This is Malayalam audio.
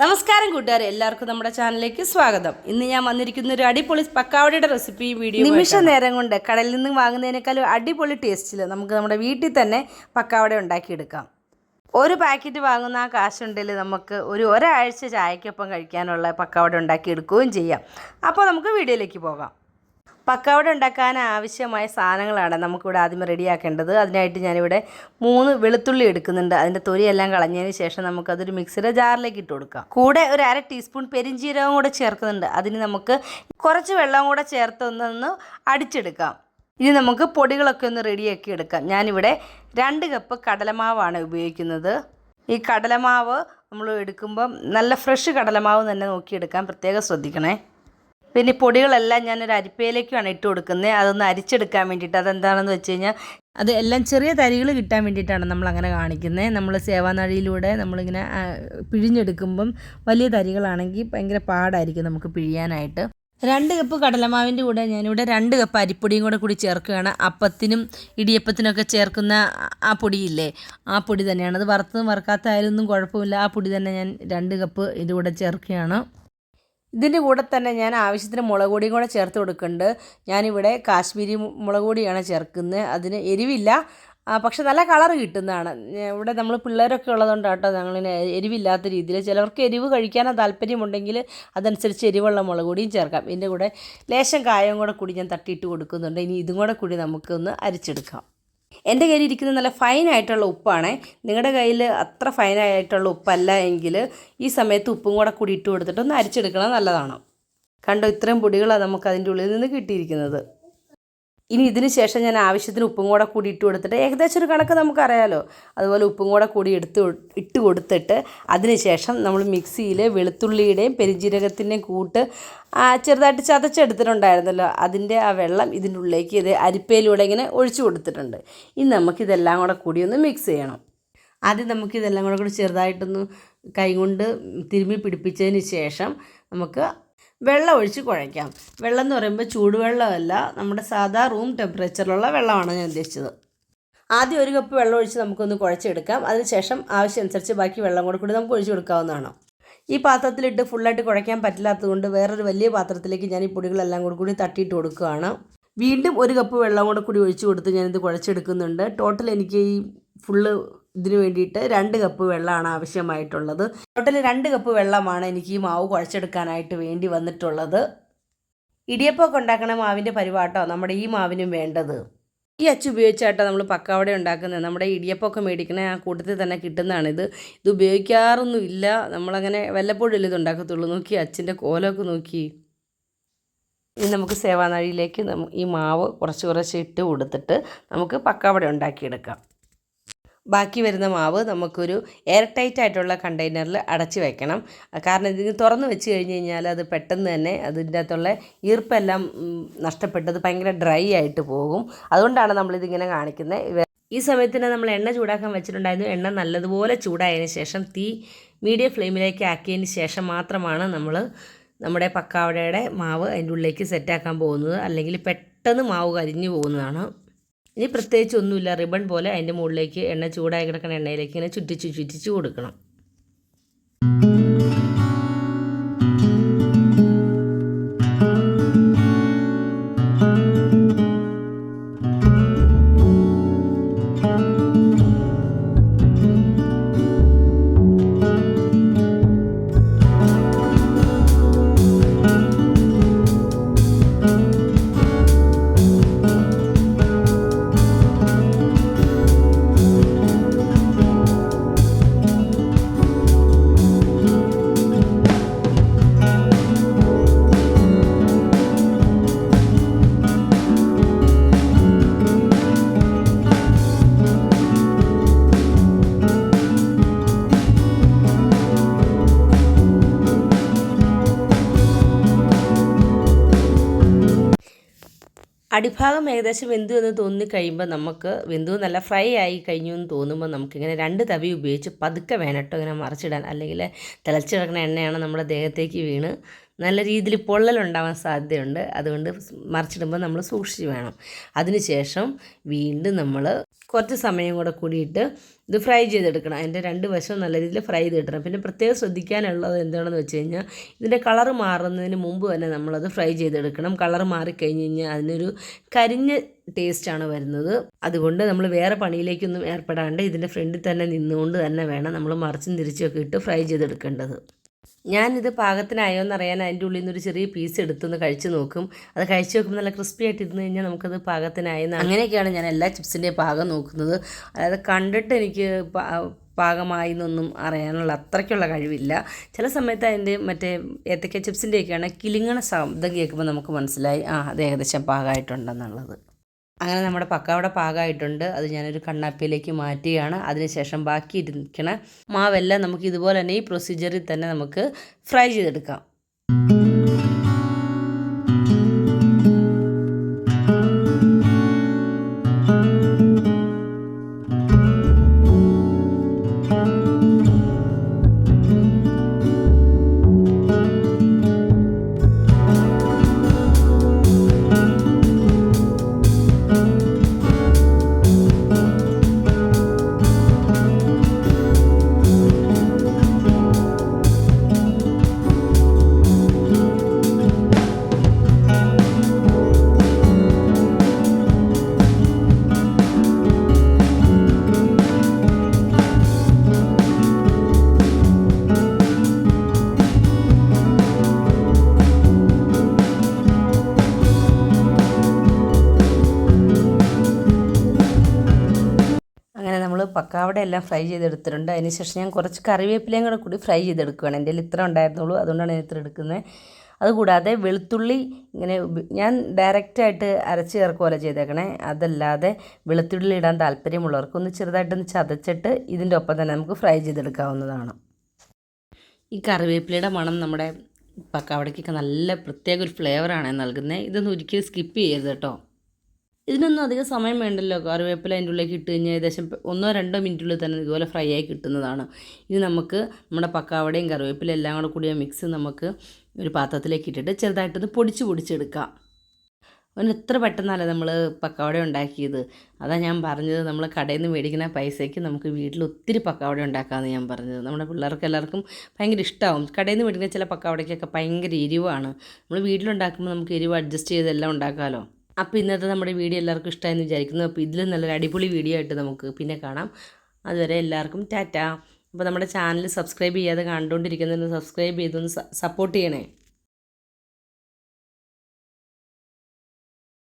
നമസ്കാരം കൂട്ടുകാരെ എല്ലാവർക്കും നമ്മുടെ ചാനലിലേക്ക് സ്വാഗതം. ഇന്ന് ഞാൻ വന്നിരിക്കുന്ന ഒരു അടിപൊളി പക്കാവടിയുടെ റെസിപ്പി വീഡിയോ നിമിഷ നേരം കൊണ്ട് കടലിൽ നിന്ന് വാങ്ങുന്നതിനേക്കാളും അടിപൊളി ടേസ്റ്റിൽ നമുക്ക് നമ്മുടെ വീട്ടിൽ തന്നെ പക്കാവട ഉണ്ടാക്കിയെടുക്കാം. ഒരു പാക്കറ്റ് വാങ്ങുന്ന ആ കാശുണ്ടെങ്കിൽ നമുക്ക് ഒരു ഒരാഴ്ച ചായക്കൊപ്പം കഴിക്കാനുള്ള പക്കാവട ഉണ്ടാക്കിയെടുക്കുകയും ചെയ്യാം. അപ്പോൾ നമുക്ക് വീഡിയോയിലേക്ക് പോകാം. പക്കാവട ഉണ്ടാക്കാൻ ആവശ്യമായ സാധനങ്ങളാണ് നമുക്കിവിടെ ആദ്യം റെഡിയാക്കേണ്ടത്. അതിനായിട്ട് ഞാനിവിടെ മൂന്ന് വെളുത്തുള്ളി എടുക്കുന്നുണ്ട്. അതിന്റെ തൊലിയെല്ലാം കളഞ്ഞതിന് ശേഷം നമുക്കതൊരു മിക്സിയുടെ ജാറിലേക്ക് ഇട്ട് കൊടുക്കാം. കൂടെ ഒരു അര ടീസ്പൂൺ പെരിഞ്ചീരകം കൂടെ ചേർക്കുന്നുണ്ട്. അതിന് നമുക്ക് കുറച്ച് വെള്ളം കൂടെ ചേർത്ത് ഒന്നൊന്ന് അടിച്ചെടുക്കാം. ഇനി നമുക്ക് പൊടികളൊക്കെ ഒന്ന് റെഡിയാക്കി എടുക്കാം. ഞാനിവിടെ രണ്ട് കപ്പ് കടലമാവാണ് ഉപയോഗിക്കുന്നത്. ഈ കടലമാവ് നമ്മൾ എടുക്കുമ്പം നല്ല ഫ്രഷ് കടലമാവ് തന്നെ നോക്കിയെടുക്കാൻ പ്രത്യേകം ശ്രദ്ധിക്കണേ. പിന്നെ പൊടികളെല്ലാം ഞാനൊരു അരിപ്പയിലേക്കാണ് ഇട്ട് കൊടുക്കുന്നത് അതൊന്ന് അരിച്ചെടുക്കാൻ വേണ്ടിയിട്ട് അതെന്താണെന്ന് വെച്ച് കഴിഞ്ഞാൽ അത് എല്ലാം ചെറിയ തരികൾ കിട്ടാൻ വേണ്ടിയിട്ടാണ് നമ്മൾ അങ്ങനെ കാണിക്കുന്നത് നമ്മൾ സേവാനഴിയിലൂടെ നമ്മളിങ്ങനെ പിഴിഞ്ഞെടുക്കുമ്പം വലിയ തരികളാണെങ്കിൽ ഭയങ്കര പാടായിരിക്കും നമുക്ക് പിഴിയാനായിട്ട്. രണ്ട് കപ്പ് കടലമാവിന്റെ കൂടെ ഞാനിവിടെ രണ്ട് കപ്പ് അരിപ്പൊടിയും കൂടെ കൂടി ചേർക്കുകയാണ്. അപ്പത്തിനും ഇടിയപ്പത്തിനൊക്കെ ചേർക്കുന്ന ആ- പൊടിയില്ലേ ആ പൊടി തന്നെയാണ്. അത് വറുത്തതും വറുക്കാത്തായാലും ഒന്നും കുഴപ്പമില്ല. ആ പൊടി തന്നെ ഞാൻ രണ്ട് കപ്പ് ഇതുകൂടെ ചേർക്കുകയാണ്. ഇതിന്റെ കൂടെ തന്നെ ഞാൻ ആവശ്യത്തിന് മുളക് പൊടിയും കൂടെ ചേർത്ത് കൊടുക്കുന്നുണ്ട്. ഞാനിവിടെ കാശ്മീരി മുളക് പൊടിയാണ് ചേർക്കുന്നത്. അതിന് എരിവില്ല. പക്ഷെ നല്ല കളർ കിട്ടുന്നതാണ്. ഇവിടെ നമ്മൾ പിള്ളേരൊക്കെ ഉള്ളതുകൊണ്ട് കേട്ടോ ഞങ്ങളിങ്ങനെ എരിവില്ലാത്ത രീതിയിൽ. ചിലവർക്ക് എരിവ് കഴിക്കാനോ താല്പര്യമുണ്ടെങ്കിൽ അതനുസരിച്ച് എരിവുള്ള മുളക് പൊടിയും ചേർക്കാം. ഇതിന്റെ കൂടെ ലേശം കായവും കൂടെ കൂടി ഞാൻ തട്ടിയിട്ട് കൊടുക്കുന്നുണ്ട്. ഇനി ഇതും കൂടെ കൂടി നമുക്കൊന്ന് അരിച്ചെടുക്കാം. എന്റെ കയ്യിൽ ഇരിക്കുന്നത് നല്ല ഫൈനായിട്ടുള്ള ഉപ്പാണ്. നിങ്ങളുടെ കയ്യിൽ അത്ര ഫൈനായിട്ടുള്ള ഉപ്പല്ല എങ്കിൽ ഈ സമയത്ത് ഉപ്പും കൂടെ കൂടി ഇട്ട് കൊടുത്തിട്ട് ഒന്ന് അരിച്ചെടുക്കണം നല്ലതാണ്. കണ്ടോ ഇത്രയും പൊടികളാണ് നമുക്ക് അതിന്റെ ഉള്ളിൽ നിന്ന് കിട്ടിയിരിക്കുന്നത്. ഇനി ഇതിന് ശേഷം ഞാൻ ആവശ്യത്തിന് ഉപ്പും കൂടെ കൂടി ഇട്ട് കൊടുത്തിട്ട് ഏകദേശം ഒരു കണക്ക് നമുക്കറിയാലോ. അതുപോലെ ഉപ്പും കൂടെ കൂടി എടുത്ത് ഇട്ട് കൊടുത്തിട്ട് അതിന് ശേഷം നമ്മൾ മിക്സിയിൽ വെളുത്തുള്ളിയുടെയും പെരിഞ്ജീരകത്തിന്റെയും കൂട്ട് ചെറുതായിട്ട് ചതച്ചെടുത്തിട്ടുണ്ടായിരുന്നല്ലോ. അതിന്റെ ആ വെള്ളം ഇതിന്റെ ഉള്ളിലേക്ക് ഇത് അരിപ്പയിലൂടെ ഇങ്ങനെ ഒഴിച്ചു കൊടുത്തിട്ടുണ്ട്. ഇനി നമുക്കിതെല്ലാം കൂടെ കൂടി ഒന്ന് മിക്സ് ചെയ്യണം. ആദ്യം നമുക്കിതെല്ലാം കൂടെ കൂടി ചെറുതായിട്ടൊന്ന് കൈകൊണ്ട് തിരുമ്മി പിടിപ്പിച്ചതിന് ശേഷം നമുക്ക് വെള്ളം ഒഴിച്ച് കുഴയ്ക്കാം. വെള്ളം എന്ന് പറയുമ്പോൾ ചൂടുവെള്ളമല്ല നമ്മുടെ സാധാ റൂം ടെമ്പറേച്ചറിലുള്ള വെള്ളമാണ് ഞാൻ ഉദ്ദേശിച്ചത്. ആദ്യം ഒരു കപ്പ് വെള്ളം ഒഴിച്ച് നമുക്കൊന്ന് കുഴച്ചെടുക്കാം. അതിനുശേഷം ആവശ്യമനുസരിച്ച് ബാക്കി വെള്ളം കൂടെ കൂടി നമുക്ക് ഒഴിച്ച് കൊടുക്കാവുന്നതാണ്. ഈ പാത്രത്തിലിട്ട് ഫുള്ളായിട്ട് കുഴയ്ക്കാൻ പറ്റില്ലാത്തതുകൊണ്ട് വേറൊരു വലിയ പാത്രത്തിലേക്ക് ഞാൻ ഈ പൊടികളെല്ലാം കൂടി കൂടി തട്ടിയിട്ട് കൊടുക്കുകയാണ്. വീണ്ടും ഒരു കപ്പ് വെള്ളം കൂടെ കൂടി ഒഴിച്ച് കൊടുത്ത് ഞാനിത് കുഴച്ചെടുക്കുന്നുണ്ട്. ടോട്ടൽ എനിക്ക് ഈ ഫുള്ള് ഇതിന് വേണ്ടിയിട്ട് രണ്ട് കപ്പ് വെള്ളമാണ് ആവശ്യമായിട്ടുള്ളത്. ടോട്ടൽ രണ്ട് കപ്പ് വെള്ളമാണ് എനിക്ക് ഈ മാവ് കുഴച്ചെടുക്കാനായിട്ട് വേണ്ടി വന്നിട്ടുള്ളത്. ഇടിയപ്പമൊക്കെ ഉണ്ടാക്കണ മാവിന്റെ പരിപാട്ടോ നമ്മുടെ ഈ മാവിനും വേണ്ടത്? ഈ അച്ച് ഉപയോഗിച്ചാട്ടോ നമ്മൾ പക്കാവട ഉണ്ടാക്കുന്നത് നമ്മുടെ ഇടിയപ്പമൊക്കെ മേടിക്കണ ആ കൂട്ടത്തിൽ തന്നെ കിട്ടുന്നതാണിത്. ഇത് ഉപയോഗിക്കാറൊന്നും ഇല്ല നമ്മളങ്ങനെ വല്ലപ്പോഴും ഇത് ഉണ്ടാക്കത്തുള്ളൂ? നോക്കി അച്ഛന്റെ കോലമൊക്കെ നോക്കി. ഇനി നമുക്ക് സേവാനാഴിയിലേക്ക് ഈ മാവ് കുറച്ച് കുറച്ച് ഇട്ട് കൊടുത്തിട്ട് നമുക്ക് പക്കാവട ഉണ്ടാക്കിയെടുക്കാം. ബാക്കി വരുന്ന മാവ് നമുക്കൊരു എയർ ടൈറ്റ് ആയിട്ടുള്ള കണ്ടെയ്നറിൽ അടച്ച് വെക്കണം. കാരണം ഇതിന് തുറന്ന് വെച്ച് കഴിഞ്ഞ് കഴിഞ്ഞാൽ അത് പെട്ടെന്ന് തന്നെ അതിന്റെ അകത്തുള്ള ഈർപ്പെല്ലാം നഷ്ടപ്പെട്ടത് ഭയങ്കര ഡ്രൈ ആയിട്ട് പോകും. അതുകൊണ്ടാണ് നമ്മളിതിങ്ങനെ കാണിക്കുന്നത് ഈ സമയത്തിന് നമ്മൾ എണ്ണ ചൂടാക്കാൻ വെച്ചിട്ടുണ്ടായിരുന്നു. എണ്ണ നല്ലതുപോലെ ചൂടായതിന് ശേഷം തീ മീഡിയം ഫ്ലെയിമിലേക്ക് ആക്കിയതിന് ശേഷം മാത്രമാണ് നമ്മൾ നമ്മുടെ പക്കാവടയുടെ മാവ് അതിന്റെ ഉള്ളിലേക്ക് സെറ്റാക്കാൻ പോകുന്നത്. അല്ലെങ്കിൽ പെട്ടെന്ന് മാവ് കരിഞ്ഞു പോകുന്നതാണ്. ഇനി പ്രത്യേകിച്ച് ഒന്നുമില്ല. റിബൺ പോലെ അതിന്റെ മുകളിലേക്ക് എണ്ണ ചൂടായി കിടക്കുന്ന എണ്ണയിലേക്ക് ഇങ്ങനെ ചുറ്റിച്ച് ചുറ്റിച്ച് കൊടുക്കണം. അടിഭാഗം ഏകദേശം വെന്തു എന്ന് തോന്നി കഴിയുമ്പോൾ നമുക്ക് വെന്തു നല്ല ഫ്രൈ ആയി കഴിഞ്ഞു എന്ന് തോന്നുമ്പോൾ നമുക്കിങ്ങനെ രണ്ട് തവി ഉപയോഗിച്ച് പതുക്കെ വേണട്ടോ ഇങ്ങനെ മറിച്ചിടാൻ. അല്ലെങ്കിൽ തിളച്ചിടക്കുന്ന എണ്ണയാണ് നമ്മുടെ ദേഹത്തേക്ക് വീണ് നല്ല രീതിയിൽ പൊള്ളലുണ്ടാവാൻ സാധ്യതയുണ്ട്. അതുകൊണ്ട് മറിച്ചിടുമ്പോൾ നമ്മൾ സൂക്ഷിച്ച് വേണം. അതിനുശേഷം വീണ്ടും നമ്മൾ കുറച്ച് സമയം കൂടെ കൂടിയിട്ട് ഇത് ഫ്രൈ ചെയ്തെടുക്കണം. അതിന്റെ രണ്ട് വശവും നല്ല രീതിയിൽ ഫ്രൈ ചെയ്തെടുക്കണം. പിന്നെ പ്രത്യേകം ശ്രദ്ധിക്കാനുള്ളത് എന്താണെന്ന് വെച്ച് കഴിഞ്ഞാൽ ഇതിന്റെ കളർ മാറുന്നതിന് മുമ്പ് തന്നെ നമ്മളത് ഫ്രൈ ചെയ്തെടുക്കണം. കളർ മാറിക്കഴിഞ്ഞ് കഴിഞ്ഞാൽ അതിനൊരു കരിഞ്ഞ ടേസ്റ്റാണ് വരുന്നത്. അതുകൊണ്ട് നമ്മൾ വേറെ പണിയിലേക്കൊന്നും ഏർപ്പെടാണ്ട് ഇതിന്റെ ഫ്രണ്ടിൽ തന്നെ നിന്നുകൊണ്ട് തന്നെ വേണം നമ്മൾ മറിച്ചും തിരിച്ചുമൊക്കെ ഇട്ട് ഫ്രൈ ചെയ്തെടുക്കേണ്ടത്. ഞാനിത് പാകത്തിനായോ എന്നറിയാൻ അതിന്റെ ഉള്ളിൽ നിന്നൊരു ചെറിയ പീസ് എടുത്തൊന്ന് കഴിച്ച് നോക്കും. അത് കഴിച്ച് നോക്കുമ്പോൾ നല്ല ക്രിസ്പി ആയിട്ട് ഇരുന്ന് കഴിഞ്ഞാൽ നമുക്കത് പാകത്തിനായെന്ന് അങ്ങനെയൊക്കെയാണ് ഞാൻ എല്ലാ ചിപ്സിന്റെയും പാകം നോക്കുന്നത്. അതായത് കണ്ടിട്ട് എനിക്ക് പാകമായി എന്നൊന്നും അറിയാനുള്ള അത്രയ്ക്കുള്ള കഴിവില്ല. ചില സമയത്ത് അതിന്റെ മറ്റേ ഏത്തക്ക ചിപ്സിന്റെയൊക്കെയാണ് കിലുങ്ങണ ശബ്ദം കേൾക്കുമ്പോൾ നമുക്ക് മനസ്സിലായി ആ അത് ഏകദേശം പാകമായിട്ടുണ്ടെന്നുള്ളത്. അങ്ങനെ നമ്മുടെ പക്ക അവിടെ പാകമായിട്ടുണ്ട് അത് ഞാനൊരു കണ്ണാപ്പിയിലേക്ക് മാറ്റുകയാണ്. അതിനുശേഷം ബാക്കി ഇരിക്കണ മാവെല്ലാം നമുക്ക് ഇതുപോലെ തന്നെ ഈ പ്രൊസീജിയറിൽ തന്നെ നമുക്ക് ഫ്രൈ ചെയ്തെടുക്കാം. thank നമ്മൾ പക്കാവട എല്ലാം ഫ്രൈ ചെയ്തെടുത്തിട്ടുണ്ട്. അതിനുശേഷം ഞാൻ കുറച്ച് കറിവേപ്പിലയും കൂടെ കൂടി ഫ്രൈ ചെയ്തെടുക്കുകയാണ് എന്റെ ഇത്ര ഉണ്ടായിരുന്നുള്ളൂ. അതുകൊണ്ടാണ് ഞാൻ ഇത്ര എടുക്കുന്നത്. അതുകൂടാതെ വെളുത്തുള്ളി ഇങ്ങനെ ഞാൻ ഡയറക്റ്റായിട്ട് അരച്ച് ചേർക്കുമല്ല ചെയ്തേക്കണേ. അതല്ലാതെ വെളുത്തുള്ളി ഇടാൻ താല്പര്യമുള്ളവർക്ക് ഒന്ന് ചെറുതായിട്ടൊന്ന് ചതച്ചിട്ട് ഇതിന്റെ ഒപ്പം തന്നെ നമുക്ക് ഫ്രൈ ചെയ്തെടുക്കാവുന്നതാണ്. ഈ കറിവേപ്പിലയുടെ മണം നമ്മുടെ പക്കാവടയ്ക്കൊക്കെ നല്ല പ്രത്യേക ഒരു ഫ്ലേവറാണ് നൽകുന്നത് ഇതൊന്നും ഒരിക്കലും സ്കിപ്പ് ചെയ്യരുത് കേട്ടോ. ഇതിനൊന്നും അധികം സമയം വേണ്ടല്ലോ. കറിവേപ്പില അതിന്റെ ഉള്ളിലേക്ക് ഇട്ട് കഴിഞ്ഞാൽ ഏകദേശം ഒന്നോ രണ്ടോ മിനിറ്റുള്ളിൽ തന്നെ ഇതുപോലെ ഫ്രൈ ആയി കിട്ടുന്നതാണ്. ഇത് നമുക്ക് നമ്മുടെ പക്കാവടയും കറിവേപ്പില എല്ലാം കൂടെ കൂടിയ മിക്സ് നമുക്ക് ഒരു പാത്രത്തിലേക്ക് ഇട്ടിട്ട് ചെറുതായിട്ടൊന്ന് പൊടിച്ച് പൊടിച്ചെടുക്കാം. അവന് എത്ര പെട്ടെന്നല്ല നമ്മൾ പക്കവട ഉണ്ടാക്കിയത്? അതാ ഞാൻ പറഞ്ഞത് നമ്മൾ കടയിൽ നിന്ന് മേടിക്കുന്ന പൈസയ്ക്ക് നമുക്ക് വീട്ടിൽ ഒത്തിരി പക്കവട ഉണ്ടാക്കാമെന്ന് ഞാൻ പറഞ്ഞത്. നമ്മുടെ പിള്ളേർക്ക് എല്ലാവർക്കും ഭയങ്കര ഇഷ്ടമാവും കടയിൽ നിന്ന് മേടിക്കുന്ന ചില പക്കവടയ്ക്കൊക്കെ ഭയങ്കര എരിവാണ്. നമ്മൾ വീട്ടിലുണ്ടാക്കുമ്പോൾ നമുക്ക് എരിവ് അഡ്ജസ്റ്റ് ചെയ്തെല്ലാം ഉണ്ടാക്കാമല്ലോ അപ്പോൾ ഇന്നത്തെ നമ്മുടെ വീഡിയോ എല്ലാവർക്കും ഇഷ്ടമായെന്ന് വിചാരിക്കുന്നു. അപ്പോൾ ഇതിലും നല്ലൊരു അടിപൊളി വീഡിയോ ആയിട്ട് നമുക്ക് പിന്നെ കാണാം. അതുവരെ എല്ലാവർക്കും ടാറ്റ. അപ്പോൾ നമ്മുടെ ചാനൽ സബ്സ്ക്രൈബ് ചെയ്യാതെ കണ്ടുകൊണ്ടിരിക്കുന്നതിന് സബ്സ്ക്രൈബ് ചെയ്തൊന്ന് സപ്പോർട്ട് ചെയ്യണേ.